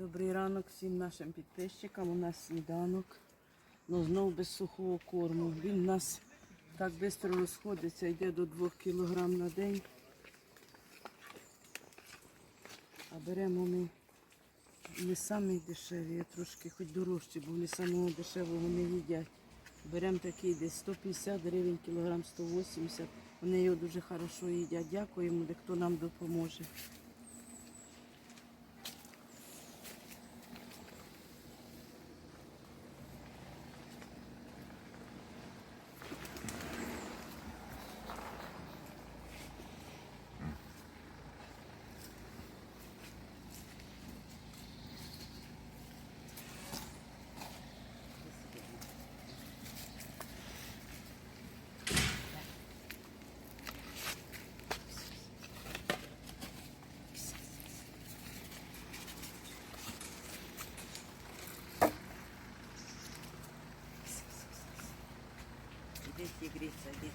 Добрий ранок всім нашим підписчикам. У нас сніданок. Ну знов без сухого корму. Він у нас так швидко розходиться, йде до 2 кг на день. А беремо ми не самі дешеві, а трошки хоч дорожчі, бо вони самого дешевого не їдять. Беремо такий десь 150 гривень, кілограм 180. Вони його дуже хорошо їдять. Дякуємо, де хто нам допоможе. Іди тігриця, іди.